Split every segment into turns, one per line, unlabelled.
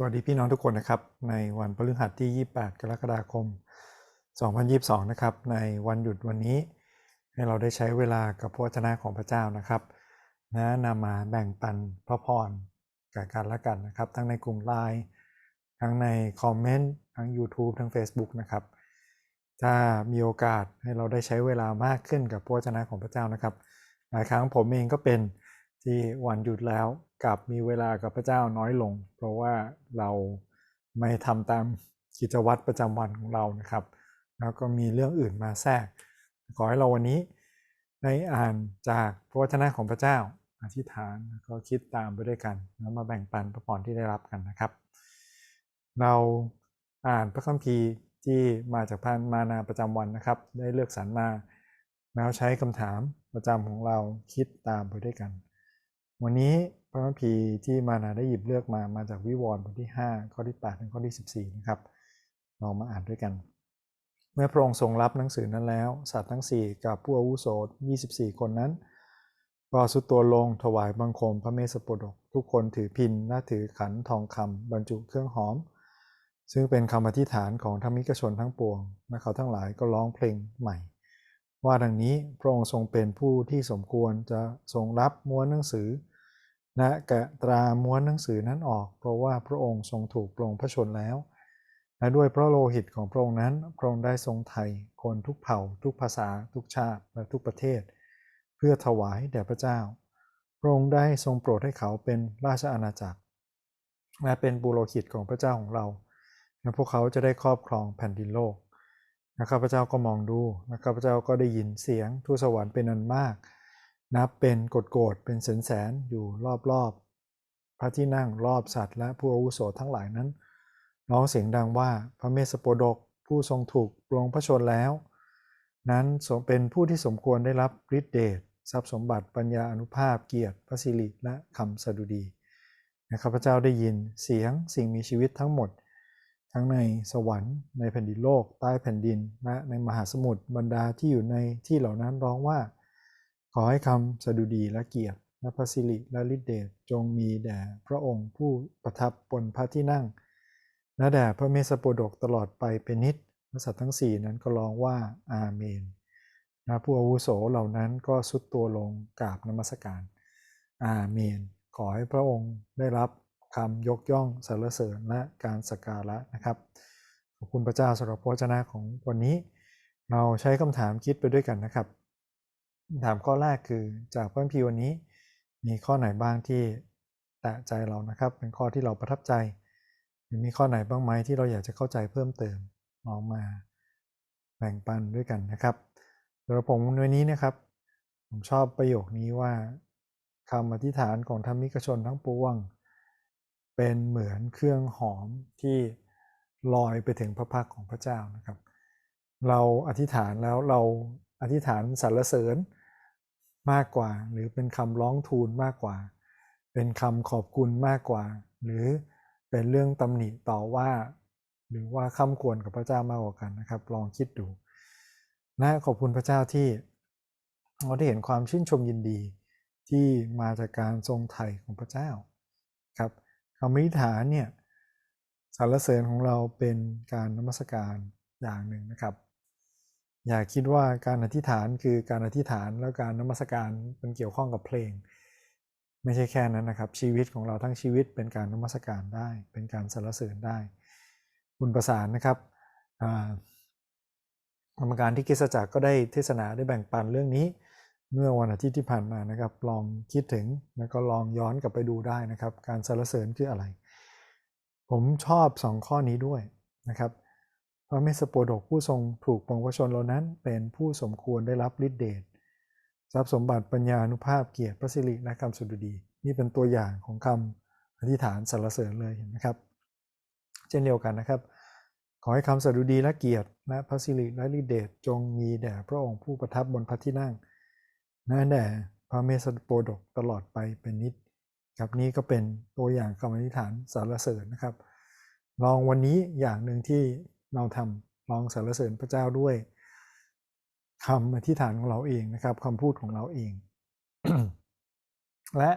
สวัสดีพี่น้องทุกคนนะครับ ในวันพฤหัสที่ 28 กรกฎาคม 2022 นะครับ ในวันหยุดวันนี้ ให้เราได้ใช้เวลากับพระวจนะของพระเจ้านะครับนะนำมาแบ่งปันพระพรกับกันและกันนะครับ ทั้งในกลุ่มไลน์ทั้งในคอมเมนต์ทั้ง YouTube ทั้ง Facebook นะครับ ถ้ามีโอกาสให้เราได้ใช้เวลามากขึ้นกับพระวจนะของพระเจ้านะครับหลายครั้งผมเองก็เป็น ที่วันหยุดแล้วกลับมีเวลากับพระเจ้าน้อยลง เพราะว่าเราไม่ทำตามกิจวัตรประจำวันของเรานะครับ แล้วก็มีเรื่องอื่นมาแทรก ขอให้เราวันนี้ได้อ่านจากพระวจนะของพระเจ้าอธิษฐานแล้วก็คิดตามไปด้วยกัน แล้วมาแบ่งปันพระพรที่ได้รับกันนะครับ เราอ่านพระคัมภีร์ที่มาจากพันมานาประจำวันนะครับ ได้เลือกสรรมาแล้วใช้คำถามประจำของเราคิดตามไปด้วยกัน วันนี้พระคัมภีร์ที่มานาได้หยิบเลือกมามาจากวิวรณ์บทที่ 5 ข้อที่ 8 ถึงข้อที่ 14 นะครับเรามาอ่านด้วยกัน เมื่อพระองค์ทรงรับหนังสือนั้นแล้ว สัตว์ทั้ง 4 กับผู้อาวุโส24 คนนั้น ก็สุดตัวลงถวายบังคมพระเมสสโปดก ทุกคนถือพินและถือขันทองคำบรรจุเครื่องหอม ซึ่งเป็นคำอธิษฐานของธรรมิกชนทั้งปวงและเขาทั้งหลายก็ร้องเพลงใหม่ว่าดังนี้พระองค์ทรงเป็นผู้ที่สมควรจะทรงรับม้วนหนังสือ และกะตราม้วนหนังสือนั้นออก เพราะว่าพระองค์ทรงถูกปรงพระชนแล้วและด้วยพระโลหิตของพระองค์นั้นพระองค์ได้ทรงไถ่คนทุกเผ่า ทุกภาษา ทุกชาติและทุกประเทศ เพื่อถวายแด่พระเจ้า พระองค์ได้ทรงโปรดให้เขาเป็นราชอาณาจักร และเป็นบุโรหิตของพระเจ้าของเราและพวกเขาจะได้ครอบครองแผ่นดินโลกและข้าพระเจ้าก็มองดูและข้าพระเจ้าก็ได้ยินเสียงทูตสวรรค์เป็นอันมาก นับเป็นกฎโกดเป็นแสนแสนอยู่รอบๆ พระที่นั่งรอบสัตว์และผู้อาวุโสทั้งหลายนั้นร้องเสียงดังว่าพระเมสสโปดกผู้ทรงถูกปลงพระชนแล้ว นั้นเป็นผู้ที่สมควรได้รับฤทธิเดชทรัพย์สมบัติปัญญาอนุภาพเกียรติพระสิริและคำสดุดีนะข้าพเจ้าได้ยินเสียงสิ่งมีชีวิตทั้งหมด ทั้งในสวรรค์ในแผ่นดินโลก ใต้แผ่นดินและในมหาสมุทรบรรดาที่อยู่ในที่เหล่านั้นร้องว่า อให้คำสดุดีและเกียรติและพระสิริและฤทธิเดชจงมีแด่พระองค์ผู้ประทับบนพระที่นั่งและแด่พระเมสสโปดกตลอดไปเป็นนิจพระสัตว์ทั้งสี่นั้นก็ร้องว่าอาเมนนะผู้อาวุโสเหล่านั้นก็สุดตัวลงกราบนมัสการ อาเมน ขอให้พระองค์ได้รับคำยกย่องสรรเสริญและการสักการะนะครับ ขอบคุณพระเจ้าสำหรับพระวจนะของวันนี้ เราใช้คำถามคิดไปด้วยกันนะครับ ถามข้อแรกคือจากพระคัมภีร์วันนี้ มีข้อไหนบ้างที่แตะใจเรานะครับ เป็นข้อที่เราประทับใจ หรือมีข้อไหนบ้างไหมที่เราอยากจะเข้าใจเพิ่มเติมลองมาแบ่งปันด้วยกันนะครับสำหรับผมวันนี้นะครับ ผมชอบประโยคนี้ว่าคำอธิษฐานของธรรมิกชนทั้งปวง เป็นเหมือนเครื่องหอมที่ลอยไปถึงพระพักของพระเจ้านะครับ เราอธิษฐานแล้วเราอธิษฐานสรรเสริญ มากกว่า หรือเป็นคำร้องทูลมากกว่า เป็นคำขอบคุณมากกว่า หรือเป็นเรื่องตำหนิต่อว่า หรือว่าคำควรกับพระเจ้ามากกว่ากันนะครับ ลองคิดดูนะขอบคุณพระเจ้าที่เราได้เห็นความชื่นชมยินดีที่มาจากการทรงไถ่ของพระเจ้าครับคำอธิษฐานเนี่ยสรรเสริญของเราเป็นการนมัสการอย่างหนึ่งนะครับ อย่าคิดว่าการอธิษฐานคือการอธิษฐานแล้วการนมัสการเป็นเกี่ยวข้องกับเพลง ไม่ใช่แค่นั้นนะครับ ชีวิตของเราทั้งชีวิตเป็นการนมัสการได้ เป็นการสรรเสริญได้ คุณประสานนะครับกรรมการที่กิสจักรก็ได้เทศนาได้แบ่งปันเรื่องนี้ เมื่อวันอาทิตย์ที่ผ่านมานะครับ ลองคิดถึงแล้วก็ลองย้อนกลับไปดูได้นะครับ การสรรเสริญคืออะไร ผมชอบสองข้อนี้ด้วยนะครับ พระเมสสโปดกผู้ทรงถูกปองพระชนเหล่านั้นเป็นผู้สมควรได้รับฤทธิเดชทรัพย์สมบัติปัญญานุภาพเกียรติพระสิริและคำสุดดี นี่เป็นตัวอย่างของคำอธิษฐานสรรเสริญเลยเห็นไหมครับ เช่นเดียวกันนะครับ ขอให้คำสดุดีและเกียรติและพระสิริและฤทธิเดชจงมีแด่พระองค์ผู้ประทับบนพระที่นั่งนั่นแด่พระเมสสโปดกตลอดไปเป็นนิจครับนี่ก็เป็นตัวอย่างคำอธิษฐานสรรเสริญนะครับ ลองวันนี้อย่างหนึ่งที่ เราทำลองสรรเสริญพระเจ้าด้วยคำอธิษฐานของเราเองนะครับคำพูดของเราเอง และ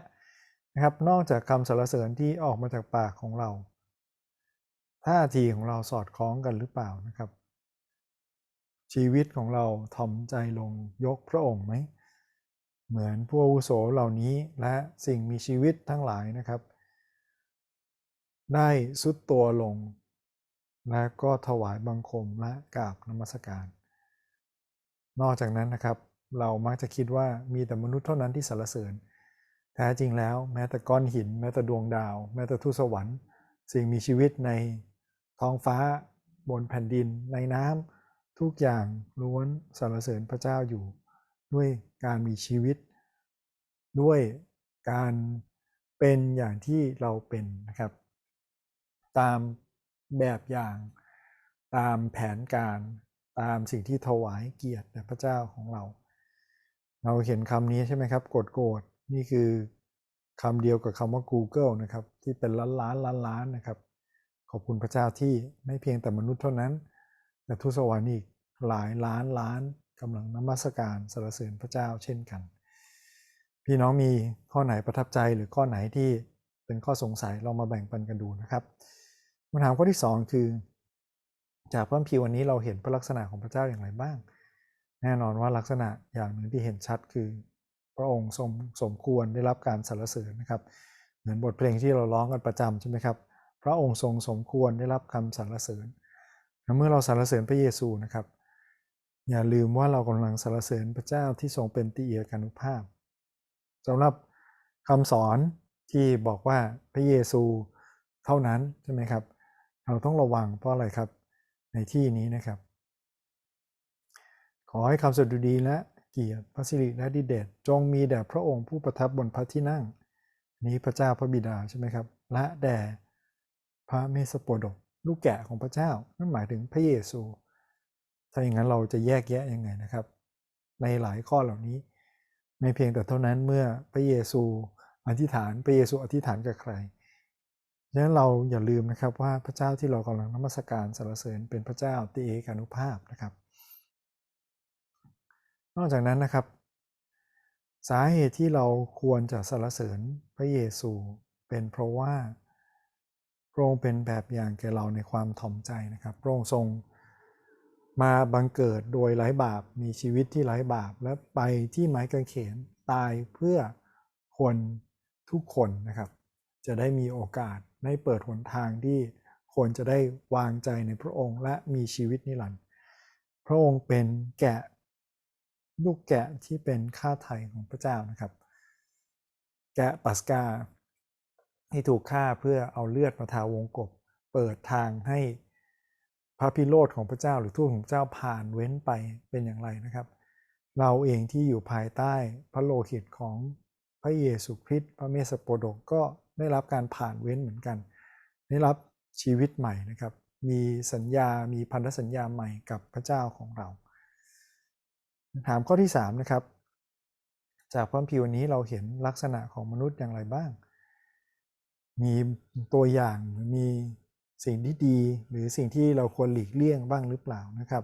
นะครับนอกจากคำสรรเสริญที่ออกมาจากปากของเราท่าทีของเราสอดคล้องกันหรือเปล่านะครับ ชีวิตของเราทอมใจลงยกพระองค์ไหมเหมือนผู้อาวุโสเหล่านี้และสิ่งมีชีวิตทั้งหลายนะครับ ได้สุดตัวลง และก็ถวายบังคมและกราบนมัสการ นอกจากนั้นนะครับ เรามักจะคิดว่ามีแต่มนุษย์เท่านั้นที่สรรเสริญ แท้จริงแล้วแม้แต่ก้อนหิน แม้แต่ดวงดาว แม้แต่ทูตสวรรค์ สิ่งมีชีวิตในท้องฟ้า บนแผ่นดิน ในน้ำทุกอย่างล้วนสรรเสริญพระเจ้าอยู่ ด้วยการมีชีวิต ด้วยการเป็นอย่างที่เราเป็นนะครับ ตาม แบบอย่างตามแผนการตามสิ่งที่ถวายเกียรติแด่พระเจ้าของเรา เราเห็นคำนี้ใช่ไหมครับโกรธโกรธนี่คือคำเดียวกับคำว่า Google นะครับที่เป็นล้านล้านล้านล้านนะครับ ขอบคุณพระเจ้าที่ไม่เพียงแต่มนุษย์เท่านั้น แต่ทุสวรรค์อีกหลายล้านล้านกำลังนมัสการสรรเสริญพระเจ้าเช่นกัน พี่น้องมีข้อไหนประทับใจหรือข้อไหนที่เป็นข้อสงสัยเรามาแบ่งปันกันดูนะครับ คำถามข้อที่ 2 คือ จากพระคัมภีร์วันนี้เราเห็นพระลักษณะของพระเจ้าอย่างไรบ้าง แน่นอนว่าลักษณะอย่างหนึ่งที่เห็นชัดคือ พระองค์สมสมควรได้รับการสรรเสริญนะครับ เหมือนบทเพลงที่เราร้องกันประจำใช่ไหมครับ พระองค์ทรงสมควรได้รับคำสรรเสริญเมื่อเราสรรเสริญพระเยซูนะครับ อย่าลืมว่าเรากำลังสรรเสริญพระเจ้าที่ทรงเป็นติเอียกานุภาพสำหรับคำสอนที่บอกว่าพระเยซูเท่านั้นใช่ไหมครับ เราต้องระวังเพราะอะไรครับในที่นี้นะครับ ขอให้คำสดุดีและเกียรติพระสิริและดิเดชจงมีแด่พระองค์ผู้ประทับบนพระที่นั่ง นี้พระเจ้าพระบิดาใช่ไหมครับ และแด่พระเมสโปดกลูกแกะของพระเจ้านั่นหมายถึงพระเยซู ถ้าอย่างนั้นเราจะแยกแยะยังไงนะครับ ในหลายข้อเหล่านี้ ไม่เพียงแต่เท่านั้นเมื่อพระเยซูอธิษฐานพระเยซูอธิษฐานกับใคร ดังนั้นเราอย่าลืมนะครับว่าพระเจ้าที่เรากำลังนมัสการสรรเสริญเป็นพระเจ้าติเอกานุภาพนะครับ นอกจากนั้นนะครับ สาเหตุที่เราควรจะสรรเสริญพระเยซูเป็นเพราะว่าพระองค์เป็นแบบอย่างแก่เราในความถ่อมใจนะครับพระองค์ทรงมาบังเกิดโดยไร้บาปมีชีวิตที่ไร้บาปและไปที่ไม้กางเขนตายเพื่อคนทุกคนนะครับ จะได้มีโอกาส ได้เปิดหนทางที่คนจะได้วางใจในพระองค์และมีชีวิตนิรันดร์พระองค์เป็นแกะลูกแกะที่เป็นค่าไถ่ของพระเจ้านะครับ แกะปัสกาที่ถูกฆ่าเพื่อเอาเลือดมาทาวงกบ เปิดทางให้พระพิโรธของพระเจ้าหรือทูตของเจ้าผ่านเว้นไปเป็นอย่างไรนะครับ เราเองที่อยู่ภายใต้พระโลหิตของพระเยซูคริสต์พระเมสสโปดกก็ ได้รับการผ่านเว้นเหมือนกัน ได้รับชีวิตใหม่นะครับ มีสัญญา มีพันธสัญญาใหม่กับพระเจ้าของเรา ถามข้อที่ 3 นะครับ จากพระพิวนี้เราเห็นลักษณะของมนุษย์อย่างไรบ้าง มีตัวอย่างมีสิ่งที่ดี หรือสิ่งที่เราควรหลีกเลี่ยงบ้างหรือเปล่านะครับ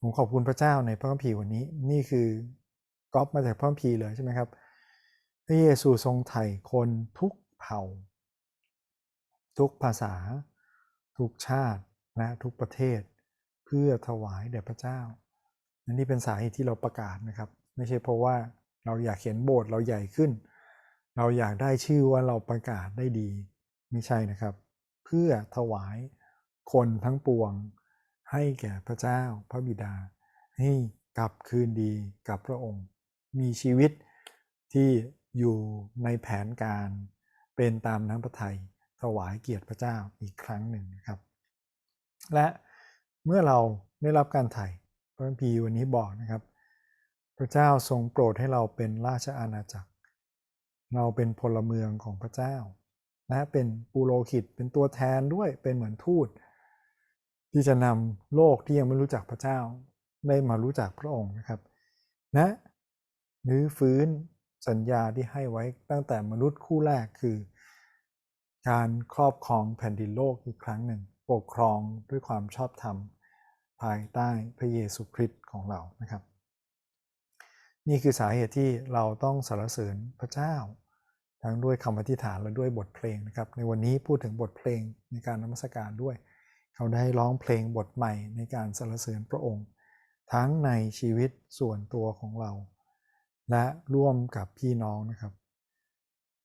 ผมขอบคุณพระเจ้าในพระคัมภีร์วันนี้ นี่คือก๊อปมาจากพระคัมภีร์เลยใช่ไหมครับพระเยซูทรงไถ่คนทุก เผ่า ทุกภาษา ทุกชาติและทุกประเทศ เพื่อถวายแด่พระเจ้าอันนี้เป็นสาเหตุที่เราประกาศนะครับ ไม่ใช่เพราะว่าเราอยากเขียนโบสถ์เราใหญ่ขึ้น เราอยากได้ชื่อว่าเราประกาศได้ดี ไม่ใช่นะครับ เพื่อถวายคนทั้งปวง ให้แก่พระเจ้าพระบิดา ให้กลับคืนดีกับพระองค์ มีชีวิตที่อยู่ในแผนการ เป็นตามน้ำพระทัยถวายเกียรติพระเจ้าอีกครั้งหนึ่งนะครับ และเมื่อเราได้รับการไถ่พระพีวันนี้บอกนะครับ พระเจ้าทรงโปรดให้เราเป็นราชอาณาจักร เราเป็นพลเมืองของพระเจ้าและเป็นปูโรหิตเป็นตัวแทนด้วยเป็นเหมือนทูต ที่จะนำโลกที่ยังไม่รู้จักพระเจ้า ได้มารู้จักพระองค์นะครับนะนื้อฟื้น สัญญาที่ให้ไว้ตั้งแต่มนุษย์คู่แรกคือ การครอบครองแผ่นดินโลกอีกครั้งหนึ่ง ปกครองด้วยความชอบธรรม ภายใต้พระเยซูคริสต์ของเรานะครับ นี่คือสาเหตุที่เราต้องสรรเสริญพระเจ้า ทั้งด้วยคำอธิษฐานและด้วยบทเพลงนะครับ ในวันนี้พูดถึงบทเพลงในการนมัสการด้วย เขาได้ร้องเพลงบทใหม่ในการสรรเสริญพระองค์ ทั้งในชีวิตส่วนตัวของเรา และร่วมกับพี่น้องนะครับ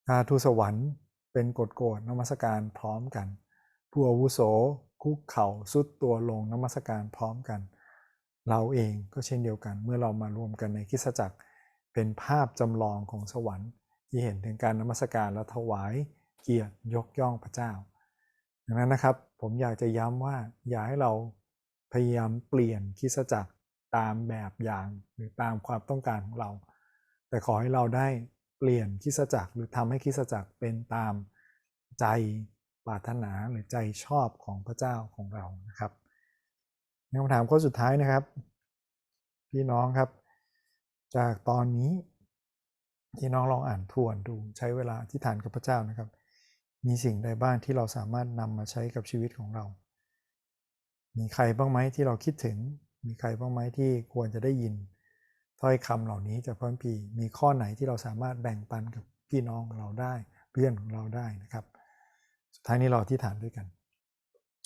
อาทูสวรรค์เป็นกฎโกฎนมัสการพร้อมกัน ผู้อาวุโสคุกเข่าสุดตัวลงนมัสการพร้อมกัน เราเองก็เช่นเดียวกัน เมื่อเรามารวมกันในคริสตจักรเป็นภาพจำลองของสวรรค์ ที่เห็นถึงการนมัสการและถวายเกียรติยกย่องพระเจ้า ดังนั้นนะครับผมอยากจะย้ำว่าอย่าให้เราพยายามเปลี่ยนคริสตจักรตามแบบอย่างหรือตามความต้องการของเรา แต่ขอให้เราได้เปลี่ยนคิสจักรหรือทำให้คิสจักรเป็นตามใจปรารถนาหรือใจชอบของพระเจ้าของเรานะครับคำถามข้อสุดท้ายนะครับ พี่น้องครับ จากตอนนี้พี่น้องลองอ่านทวนดูใช้เวลาที่ฐานกับพระเจ้านะครับ มีสิ่งใดบ้างที่เราสามารถนำมาใช้กับชีวิตของเรา มีใครบ้างไหมที่เราคิดถึง มีใครบ้างไหมที่ควรจะได้ยิน ถ้อยคำเหล่านี้จากพระคัมภีร์มีข้อไหนที่เราสามารถแบ่งปันกับพี่น้องของเราได้เพื่อนของเราได้นะครับ สุดท้ายนี้เราที่ฐานด้วยกัน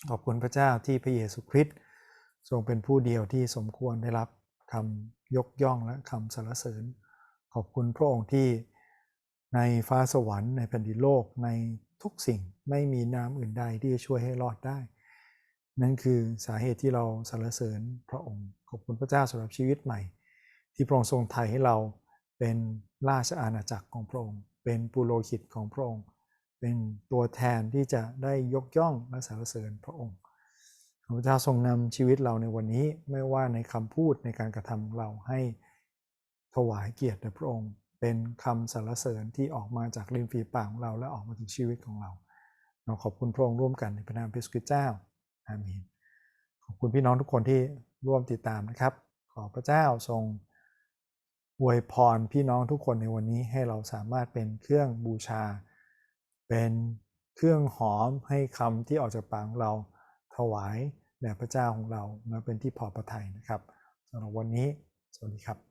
ขอบคุณพระเจ้าที่พระเยซูคริสต์ทรงเป็นผู้เดียวที่สมควรได้รับคำยกย่องและคำสรรเสริญ ขอบคุณพระองค์ที่ในฟ้าสวรรค์ในแผ่นดินโลกในทุกสิ่งไม่มีน้ำอื่นใดที่จะช่วยให้รอดได้ นั่นคือสาเหตุที่เราสรรเสริญพระองค์ ขอบคุณพระเจ้าสำหรับชีวิตใหม่ ที่พระองค์ทรงไถ่ให้เราเป็นราชอาณาจักรของพระองค์ เป็นปุโรหิตของพระองค์ เป็นตัวแทนที่จะได้ยกย่องและสรรเสริญพระองค์พระเจ้าทรงนำชีวิตเราในวันนี้ไม่ว่าในคำพูดในการกระทำเราให้ถวายเกียรติแด่พระองค์ เป็นคำสรรเสริญที่ออกมาจากริมฝีปากของเราและออกมาถึงชีวิตของเรา เราขอบคุณพระองค์ร่วมกันในพระนามพระเยซูคริสต์เจ้าอาเมนขอบคุณพี่น้องทุกคนที่ร่วมติดตามนะครับ ขอพระเจ้าทรง อวยพรพี่น้องทุกคนในวันนี้ให้เราสามารถเป็นเครื่องบูชา เป็นเครื่องหอมให้คำที่ออกจากปากเราถวายแด่พระเจ้าของเราและเป็นที่พอพระทัยนะครับสำหรับวันนี้ สวัสดีครับ